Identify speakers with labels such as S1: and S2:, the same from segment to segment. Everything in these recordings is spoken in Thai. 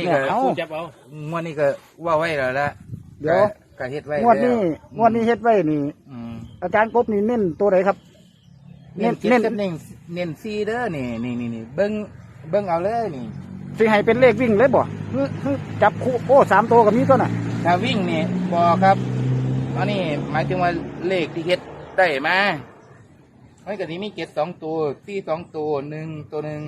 S1: นี่ก็
S2: เอา
S1: จับเอางวดนี้ก็ว่าไว้แล้วละ
S2: เดี๋ยว
S1: ก็เฮ็ดไว้
S2: งวดนี้
S1: แล้ว
S2: งวดนี้เฮ็ดไว้นี่
S1: อืม
S2: อาจารย์กบนี่เน้นตัวไหนครับ
S1: เน้น
S2: เน้
S1: เน้
S2: น
S1: นเน้นเน้นซีเด้อนี่นี่นี่นี่เบิ้งเบิ้งเอาเลยนี่
S2: สิให้เป็นเลขวิ่งเลยบ่ฮึฮึจับคู่โอ้สามตัวกับมีตัวน่ะ
S1: ถ้าวิ่งนี่บอครับอันนี้หมายถึงว่าเลขที่เฮ็ดได้มามันก็สิมีเจ็ดสองตัวซีสองตัวหนึ่งตัวหนึ่ง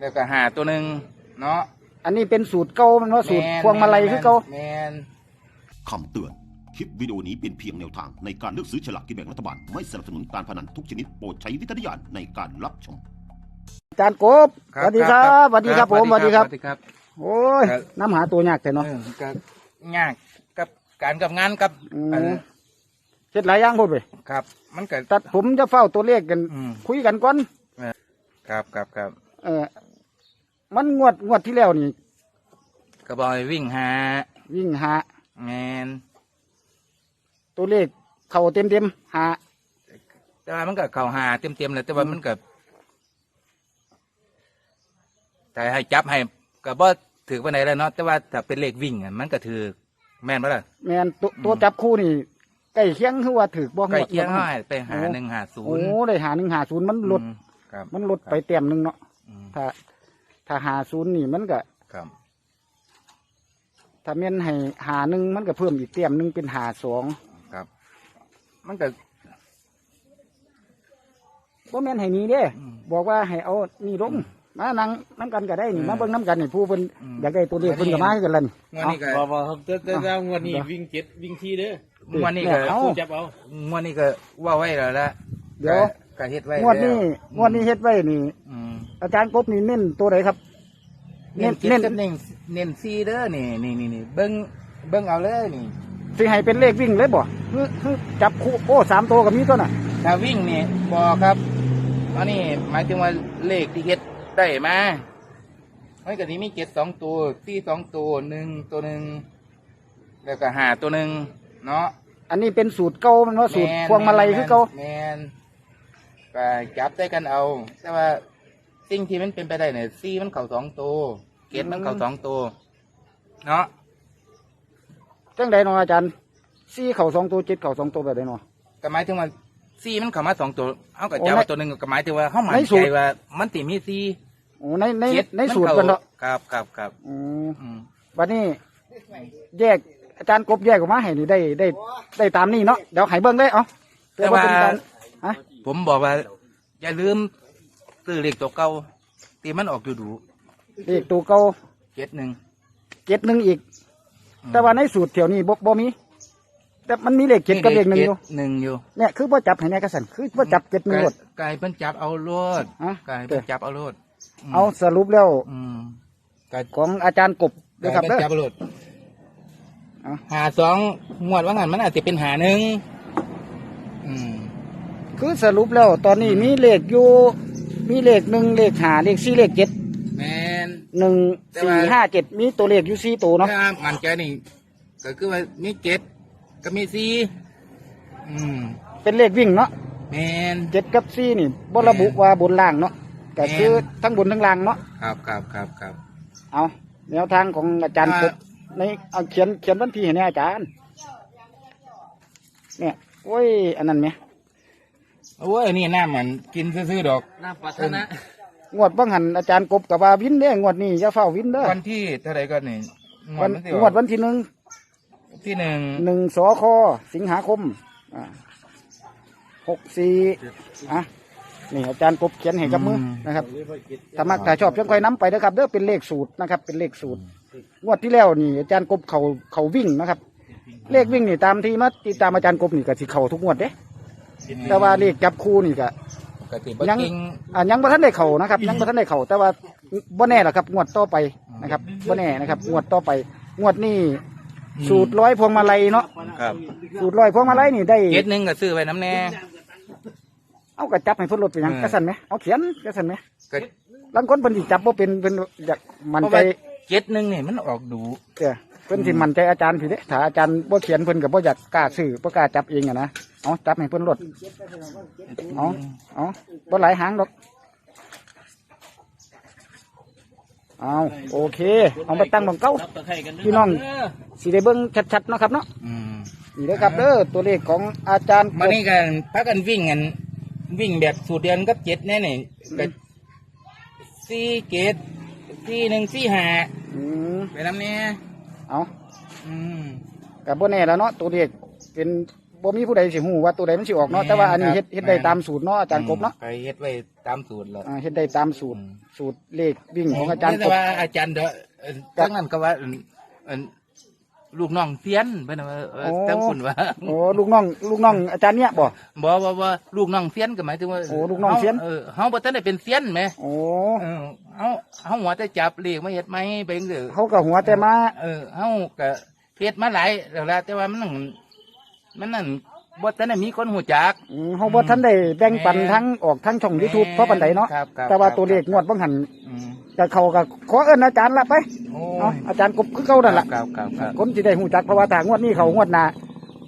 S1: แล้วก็หาตัวหนึ่งเนาะ
S2: อันนี้เป็นสูตรเก่ามันว่าสูตร
S1: แน
S2: พวงมาลัยคือเก่า
S1: แมน
S3: คำเตือน คลิปวิดีโอนี้เป็นเพียงแนวทางในการเลือกซื้อฉลากกินแบ่งรัฐบาล ไม่สนับสนุนการพนันทุกชนิดโปรดใช้วิจารณญาณในการรับชม
S2: อาจารย์กบสวัสดีครับสวัสดีครับผมสวัสดีครับ
S1: สวัสดีครับ
S2: โอ้ย
S1: ครับ
S2: น้ำหาตัวยากแต่เนาะ
S1: เออก็ยากกับการกับงานกับ
S2: อืม
S1: เออ
S2: เฮ็ดหลายอย่างพูดไป
S1: ครับ มันก็
S2: ตัดผมจะเฝ้าตัวเลขกัน
S1: อืม
S2: คุยกันก่อน
S1: ครับครับครับ
S2: เออ มันงวดงวดที่แล้วนี่
S1: ก็บอยวิ่งหา
S2: วิ่งหา
S1: แมน
S2: ตัวเลขเข้าเต็มเต็มๆหา
S1: แต่ว่ามันก็เข่าหาเต็มเต็มๆเลยแต่ว่ามันก็แต่ให้จับให้ก็บ่ถือว่าไหนแล้วเนาะแต่ว่าถ้าเป็นเลขวิ่งอะมันก็ถือแม่นปะล่ะ
S2: แมนตัวตัวจับคู่นี่ใกล้เคียงคือว่าถือบ่งวด
S1: ใกล้เคียง
S2: บ่
S1: ให้ไปหาหนึ่งหาศู
S2: โอ้
S1: นย์
S2: ได้หาหนึ่งหาศูนย์มันลด
S1: อืมครับ
S2: มันลดไปเต็มหนึ่งเนาะ
S1: อืม
S2: ถ้า ถ้าหาศูนย์นี่มันก็
S1: ครับ
S2: ถ้าเม่นให้หาหนึ่งมันก็เพิ่มอีกเต็มหนึ่งเป็นหาสอง
S1: ครับ มันก็
S2: บ่แม่นให้หนี้เด้
S1: อืม
S2: บอกว่าให้เอานี่ลงมานั่งน้ำกันก็ได้นี่
S1: อืม
S2: มาเบิ่งน้ำกันนี่ผู้เพิ่น
S1: อืม
S2: อยากได้ตัวเลขเพิ่นก็มาให้กันล่ะนี่
S1: งวดนี้ก็
S4: บอบอครับแต่แต่แต่งวดนี้วิ่งเจ็ดวิ่งที่เด้อง
S1: วดนี้ก็
S2: เอา
S4: ผู้จับเอา
S1: งวดนี้ก็ว่าไว้แล้วละ
S2: เดี๋ยว
S1: ก็เฮ็ดไว้
S2: งวดนี้
S1: แล้
S2: งวดนี้เฮ็ดไว้นี่
S1: อืม
S2: อาจารย์กบนี่เน้นตัวไหนครับ
S1: เน้น
S2: เน้
S1: เน้
S2: น
S1: นเน้นเน้นซีเด้อนี่นี่นี่นี่เบิ้งเบิ้งเอาเลยนี่
S2: สิให้เป็นเลขวิ่งเลยบ่ฮึฮึจับคู่โอ้สามตัวกับมีตัวน่ะ
S1: ถ้าวิ่งนี่บอครับอันนี้หมายถึงว่าเลขที่เฮ็ดได้มามันก็สิมีเจ็ดสองตัวซีสองตัวหนึ่งตัวหนึ่งแล้วก็หาตัวหนึ่งเนาะ
S2: อันนี้เป็นสูตรเก่ามันว่าสูตร
S1: แน
S2: พวงมาลัยคือเก่า
S1: แมนก็จับได้กันเอา แต่ว่า สิ่งที่มันเป็นไปได้เนี่ยซีมันเข่าสองตัวเกตมันเข่าสองตัวเนาะ
S2: จังใดเนาะอาจารย์สี่เข่าสองตัวเจ็ดเข่าสองตัวแบบใดเนาะ
S1: ก็หมายถึงว่าซีมันเข้ามาสองตัวเอากับ
S2: โอ้
S1: เจ้า
S2: ใน
S1: ตัวหนึ่งก็หมายถึงว่าเขาหมาย
S2: ในสู
S1: ใจ
S2: ตร
S1: ว่า มันติมีซี
S2: โอ้ในใน
S1: เจ็ด
S2: ในสูตรกันเนาะ
S1: ครับครับครับ
S2: อืม
S1: อืม
S2: วันนี้แยกอาจารย์กบแยกออกมาให้นี่ได้ได้ ได้ตามนี้เนาะเดี๋ยวให้เบิ่งได้เอาเพื่อว่าเป็นการฮะ
S1: ผมบอกว่า อย่าลืม ซื้อเลขตัวเก่าตีมันออกอยู่ดู
S2: เลขตัวเก่า
S1: เจ็ดหนึ่ง
S2: เจ็ดหนึ่งอีก แต่ว่าในสูตรเที่ยวนี้บ่บ่มี แต่มันมีเลขเจ็ดกับเลขหนึ่งอยู่
S1: หนึ่งอยู่
S2: เนี่ยคือพ่จับให้แน่กระสันคือพ่จับเจ็ดหนึ่งหมด
S1: กายเพิ่นจับเอาโลด
S2: ฮะ
S1: กายเพิ่นจับเอาโลดม
S2: เอาสรุปแล้ว
S1: อืมกาย
S2: ของอาจารย์กบด้วยครับ
S1: เพิ่
S2: เด้
S1: น
S2: อ
S1: จับเอาโลด
S2: เอา
S1: หาสองงวดว่างั้นมันอาจจะเป็นหาหนึ่งอืม
S2: คือสรุปแล้วตอนนี้มีเลขอยู่ มีเลขหนึ่งเลขหาเลขสี่เลขเจ็ด
S1: แมน
S2: หนึ่ง
S1: แต่
S2: สี่
S1: ว่า
S2: ห้าเจ็ดมีตัวเลขอยู่สี่ตัวเนาะ
S1: ถ้ามันใจนี่ก็คือว่ามีเจ็ดก็มีสี่อืม
S2: เป็นเลขวิ่งเนาะ
S1: แมน
S2: เจ็ดกับสี่นี่บระบุว่าบนล่างเนาะก็คือ
S1: แม่น
S2: ทั้งบนทั้งล่างเนาะ
S1: ครับครับครับครับ
S2: เอาแนวทางของอาจารย์
S1: อ่า
S2: กบในเอาเขียนเขียนวันที่ให้แน่อาจารย์เนี่ยโอ้ยอันนั้นไหม
S1: โอ้ยอันนี่น้ำมันกินซื่อๆดอก
S4: น้ำปัสนะ
S2: งวดบางหันอาจารย์กบกับว่าวินเด้งวดนี้อย่าเฝ้าวินเด้อ
S1: วันที่เท่าไหรก็นี่ง
S2: วัน
S1: ที่
S2: งวดวันที่หนึ่ง
S1: ที่หนึ่ง
S2: หนึ่งสคสิงหาคมอ่าหกสี่อะนี่อาจารย์กบเขียนให้กับมือนะครับถ้ามักถ้าชอบจังค่อยน้ำไปนะครับเด้อเป็นเลขสูตรนะครับ เป็นเลขสูตร งวดที่แล้วนี่ อาจารย์กบเขาเขาวิ่งนะครับ เลขวิ่งนี่ตามที่มาติดตามอาจารย์กบนี่ก็สิเขาทุกงวดเด้ แต่ว่าเลขจับคู่นี่ก็
S1: ปกติบ่
S2: ยัง
S1: จริง
S2: อ่ายังบ่ทันได้เขานะครับ ยังบ่ทันได้เขาแต่ว่าบ่แน่หรอกครับงวดต่อไปนะครับบ่แน่นะครับ งวดต่อไป งวดนี้สูตรร้อยพวงมาลัยเนาะ
S1: ครับ
S2: สูตรร้อยพวงมาลัยนี่ได้
S1: เจ็ดหนึ่งก็ซื้อไว้น้ำแน่
S2: เอากระจับให้เพิ่นลดไปหยัง
S1: เออ
S2: กระสันไหมเอาเขียนกระสันไหม
S1: ก็
S2: บางคนเพิ่นสิจับบ่เป็นเพิ่นอยากมั่น
S1: เพราะ
S2: ใจ
S1: ว่าเจ็ดหนึ่งนี่มันออกดู
S2: เด้อ เพิ่นสิมั่นใจอาจารย์พี่เด้ถ้าอาจารย์บ่เขียนเพิ่นก็บ่อยากกล้าซื้อบ่กล้าจับเองอะนะเอาจับให้เพิ่นลดเอาเอาบ่หลายหางดอกเอาโอเค เอาไปตั้งบังเก้า
S4: รับตะไคร้กันเด้
S2: พี่น้อง
S4: เด้อ
S2: สิได้เบิ่งชัดๆเนาะครับเนาะ
S1: อืม
S2: นี่เลยครับเด้อตัวเลขของอาจารย์ก
S1: มา
S2: บ
S1: นี่กันพักกันวิ่งกันวิ่งแบบสูตรเดียนกับเจ็ดแน่นี่ก็สี่เกตสี่หนึ่งสี่ห้า
S2: อืม
S1: ไปน้ำเนี่ย
S2: เอา
S1: อืม
S2: กับบ่แน่แล้วเนาะตัวเลขเป็นบ่มีผู้ใดสิฮู้ว่าตัวใดมันสิออกเนาะแต่ว่าอันนี้เฮ็ดเฮ็ดได้ตามสูตรเนาะอาจารย์กบเนาะ
S1: ไปเฮ็ดไว้ตามสูตรแล้ว
S2: อ่าเฮ็ดได้ตามสูตร
S1: อืม
S2: สูตรเลขวิ่งของอาจารย์
S1: แต่
S2: กบ
S1: ว่าอาจารย์เด้อเอ่อทั้งนั้นก็ว่าเอิ่นเอิ่น ลูกน้องเซียนเพิ่นว่าเอ่อทั้งคุณว่า
S2: โอ้ลูกน้องลูกน้องอาจารย์เนี่ยบ่
S1: บ่ว่าว่าลูกน้องเซียนก็หมายถึงว่า
S2: โอ้ลูกน้องเซียน
S1: เออเฮาบ่ทันได้เป็นเซียนแหม
S2: โอ้
S1: เออเฮาเฮาหัวแต่จับเลขมาเฮ็ดไหมไปจังซี่
S2: เขาก็หัวแต่มา
S1: เออเฮาก็เฮ็ดมาหลายแล้วล่ะแต่ว่ามันนั่นมันนั่นบ่ทันได้มีคนหูจัก
S2: อืมเขาบ่ทันได้แบ่งปันทั้งออกทั้งช่อง YouTube เพราะปานใดเนาะ
S1: ครับครับ
S2: แต่ว่า
S1: ครับ
S2: ตัวเลขงวดบ่หัน
S1: อืม
S2: จะเข้าก็ขอเอิ้นอาจารย์ละไป
S1: โอ้
S2: เอา
S1: ย
S2: อาจารย์กบคือเก่านั่นล่ะ
S1: ครับครับครับ
S2: คนสิได้ฮู้จักเพราะว่าถ้างวดนี้เขางวดหน้า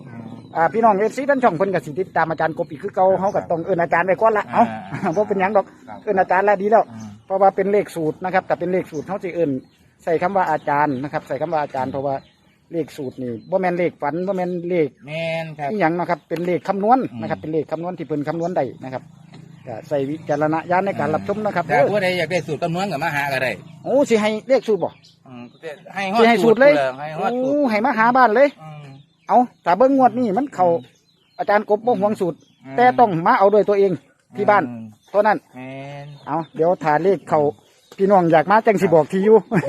S1: อืม
S2: อ่าพี่น้อง FC ทั้งช่องเพิ่นก็สิติดตามอาจารย์กบอีกคือเก่าเฮาก็ต้องเอิ้นอาจารย์ไว้ก่อนละเอ้า
S1: อ่า
S2: บ่เป็นหยังดอก
S1: ครับ
S2: เอิ้นอาจารย์แล้วดีแล้ว
S1: อืม
S2: เพราะว่าเป็นเลขสูตรนะครับแต่เป็นเลขสูตรเขาจะเอื่นใส่คำว่าอาจารย์นะครับ ใส่คำว่าอาจารย์เพราะว่าเลขสูตรนี่บ่แม่นเลขฝันบ่แม่นเลข
S1: แม่นครับ
S2: อีหยังนะครับ เป็นเลขคำนวณ
S1: อืม
S2: นะครับ เป็นเลขคำนวณที่เพิ่นคำนวณได้นะครับ ก็ใส่วิจารณญาณในการรับชมนะครับ
S1: แต่
S2: เด้อ
S1: ผู้ใดอยากได้สูตรคำนวณก็มาหาก็ได้
S2: โอ้สิให้เลขสูตรบ่
S1: อืมให้ฮอ
S2: สิ
S1: ด
S2: ให้สูตรเลย
S1: ให้ฮอดสู
S2: โอ้
S1: ตร
S2: ให้มาหาบ้านเลย
S1: อืม
S2: เอาแต่เบิ่งงวดนี้มันเข้าอาจารย์กบบ่หวงสูตร
S1: อืม
S2: แต่ต้องมาเอาด้วยตัวเองที่บ้าน
S1: อืม
S2: เท่านั้น
S1: แม่น
S2: เอาเดี๋ยวถ่าเลขเข้าพี่น้องอยากมาจังสิบอกที่อยู่
S1: อ่า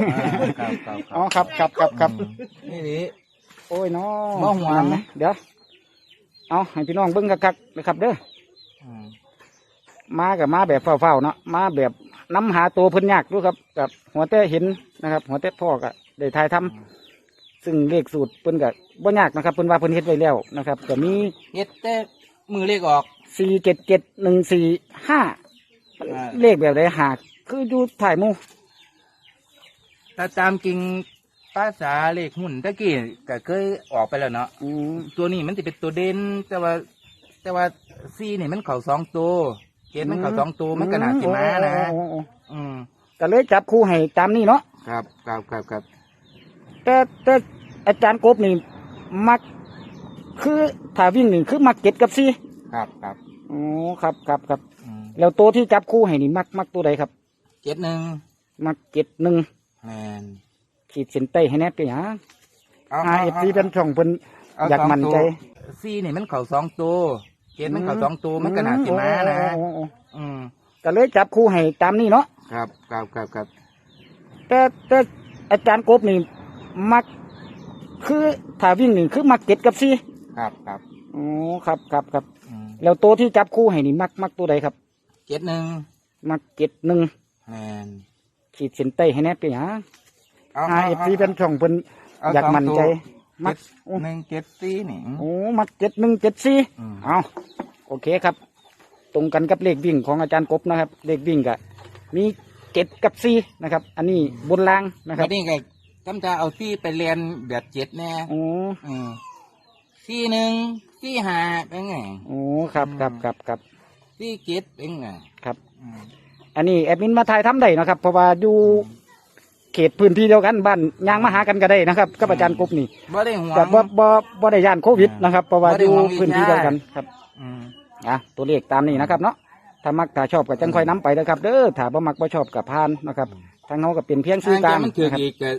S1: ครับครับ
S2: เอาครับครับครับครับ
S1: อืมนี่ดิ
S2: โอ้ยน้อ
S1: บ่หวง
S2: นะเดี๋ยว เอาให้พี่น้องเบิ้งคักๆนะครับเด้อ
S1: อืม
S2: มากับมาแบบเฝ้าๆเนาะมาแบบน้ำหาตัวเพิ่นยากด้วยครับกับหัวแต่เห็นนะครับ หัวแต่พ่อก็ได้ทายทำซึ่งเลขสูตรเพิ่นก็บ่ยากนะครับเพิ่นว่าเพิ่นเฮ็ดไว้แล้วนะครับก็มี
S1: เฮ็ดแต่มือเลขออก
S2: สี่เจ็ดเจ็ดหนึ่งสี่ห้า
S1: อ่า
S2: เลขแบบใดหากคืออยู่ถ่ายหมู
S1: ถ้าตามจริงภาษาเลขหุ่นตะกี้ก็เคยออกไปแล้วเนาะ
S2: อืม
S1: ตัวนี้มันจะเป็นตัวเด่นแต่ว่า แต่ว่าซีนี่มันเข่าสองตัว เกตมันเข่าสองตัวมันก็น่าสิมานะ
S2: โอ้โอ้โอ้
S1: อืม
S2: ก็เลยจับคู่ให้ตามนี้เนาะ
S1: ครับครับครับครับ
S2: แต่แต่อาจารย์กบนี่มักคือถ้าวิ่งนี่คือมักเจ็ดกับสี่
S1: ครับครับ
S2: อ๋อครับครับครับ
S1: อืม
S2: แล้วตัวที่จับคู่ให้นี่มักมักตัวใดครับ
S1: เจ็ดหนึ่ง
S2: มักเจ็ดหนึ่ง
S1: แมน
S2: ขีดเส้นใต้ให้แน่ไปหา
S1: เอา
S2: อาเอฟซีเป็นช่องเพิ่น
S1: เอ
S2: ยากมั่นใจ
S1: ซีนี่มันเข่าสองตัว เกตมันเข่าสองตัวมันก็น่าสิมานะ
S2: โอ้โอ้โอ้
S1: อืม
S2: ก็เลยจับคู่ให้ตามนี้เนาะ
S1: ครับครับครับครับ
S2: แต่แต่อาจารย์กบนี่มักคือถ้าวิ่งนี่คือมักเจ็ดกับสี่
S1: ครับครับ
S2: อ๋อครับครับครับ
S1: อืม
S2: แล้วตัวที่จับคู่ให้นี่มักมักตัวใดครับ
S1: เจ็ดหนึ่ง
S2: มักเจ็ดหนึ่ง
S1: แมน
S2: ขีดเส้นใต้ให้แน่ไปหา
S1: เอา
S2: อาเอฟซีเป็นช่องเพิ่น
S1: เา
S2: อยาก
S1: สง
S2: มั่นใจ
S1: ตัว
S2: มัก
S1: เจ็ดหนึ่งเจ็ดสี่นี่
S2: โอ้มักเจ็ดหนึ่งเจ็ดสี่
S1: อืม
S2: เอาโอเคครับ ตรงกันกับเลขวิ่งของอาจารย์กบนะครับ เลขวิ่งกะมีเจ็ดกับสี่นะครับ อันนี้บนล่างนะครั
S1: แล้
S2: บ
S1: วนี่ก็กำจะเอาซี่ไปเรียนแบบเจ็ดแน่
S2: โอ้
S1: อืมซี่หนึ่งซี่ห้าเป็นไง
S2: โอ้ครับครับครับครับ
S1: ซี่เจ็ดเป็นไง
S2: ครับ
S1: อืม
S2: อันนี้แอดมินมาถ่ายทำได้นะครับ เพราะว่าอยู่ เขตพื้นที่เดียวกันบ้านยางมาหากันก็ได้นะครับกับอาจารย์กบนี่
S1: บ่ได้ห่วง
S2: แต่บ่บ่บ่ได้ย่านโควิดนะครับเพราะว่า
S1: บ่
S2: อ
S1: ได้
S2: ยู่
S1: ห่วง
S2: พื้นที่
S1: วิชา
S2: เดียวกันครับ
S1: อืม
S2: อะตัวเลขตามนี้นะครับเนาะถ้ามักถ้าชอบก็จังค่อยนํไปนะครับเด้อถ้าบ่มักบ่ชอบก็ผ่านนะครับทางเฮาก็เป็นเพียง
S1: ทา
S2: สื่องกลา
S1: จางมันถือ
S2: นะครับ
S1: อีกก็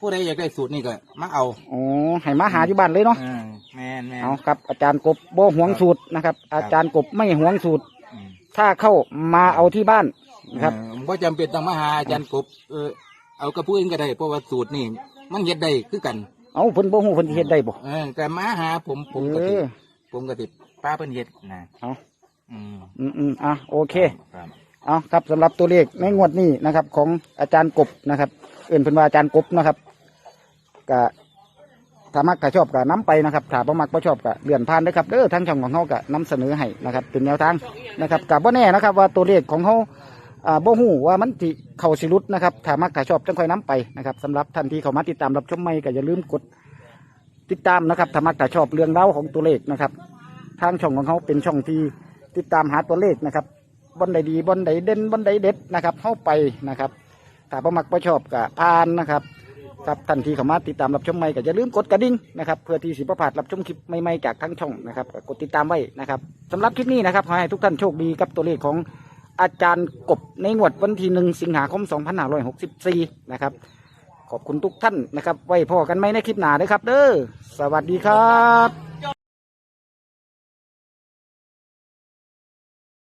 S1: ผู้ใดอยากได้สูตรนี่ก็มาเอา
S2: โอ้ให้มาหาอยู่บ้านเลยเนาะ
S1: อืมแม่นแม่น
S2: เอาครับอาจารย์กบบ่หวงสูตรนะครับ อาจารย์กบไม่หวงสูตร
S1: อืม
S2: ถ้าเข้ามาเอาที่บ้านนะ ครับ
S1: เออบ่จำเป็นต้องมาหาอาจารย์กบเออเอากับผู้อื่นก็ได้เพราะว่าสูตรนี่มันเฮ็ดได้คือกัน
S2: เอาเพิ่นบ่ฮู้เพิ่นสิเฮ็ดได้บ่
S1: เออแต่มาหาผมผมก็
S2: เอ
S1: สิ
S2: อ
S1: ผมก็สิป้าเพิ่นเฮ็ดนะ
S2: เอา
S1: อืม
S2: อืมอืมอะโอเค
S1: ครับ
S2: เอาครับสำหรับตัวเลขในงวดนี้นะครับ ของอาจารย์กบนะครับ เอื่นเพิ่นว่าอาจารย์กบนะครับก็ถ้ามักถ้าชอบก็นํไปนะครับถ้าบ่มักบ่ชอบก็เลื่อนผ่านนะครับเด้อทางช่องของเฮาก็นำเสนอให้นะครับเป็นแนวทางนะครับก็บ่แน่นะครับ ว่าตัวเลขของเฮา อ่าบ่ฮู้ว่ามันสิเข้าสิหลุดนะครับถ้ามักถ้าชอบจังค่อยนํไปนะครับสำหรับท่านที่เข้ามาติดตามรับชมใหม่ก็อย่าลืมกดติดตามนะครับถ้ามักถ้าชอบเรื่องเล่าของตัวเลขนะครับ ทางช่องของเขาเป็นช่องที่ติดตามหาตัวเลขนะครับบนใดดีบนใดเด่นบนใดเด็ดนะครับเข้าไปนะครับถ้าประมักประชอบกับพานนะครับครับทันทีเข้ามาติดตามรับชมใหม่ก็อย่าลืมกดกระดิ่งนะครับเพื่อที่สิบประพลาดรับชมคลิปใหม่ๆจากทั้งช่องนะครับก็กดติดตามไว้นะครับสำหรับคลิปนี้นะครับขอให้ทุกท่านโชคดีกับตัวเลขของ อาจารย์กบในงวดวันที่หนึ่งสิงหาคม 2564 นะครับ ขอบคุณทุกท่านนะครับ ไว้พอกันไหมในคลิปหน้านะครับ เด้อ สวัสดีครับ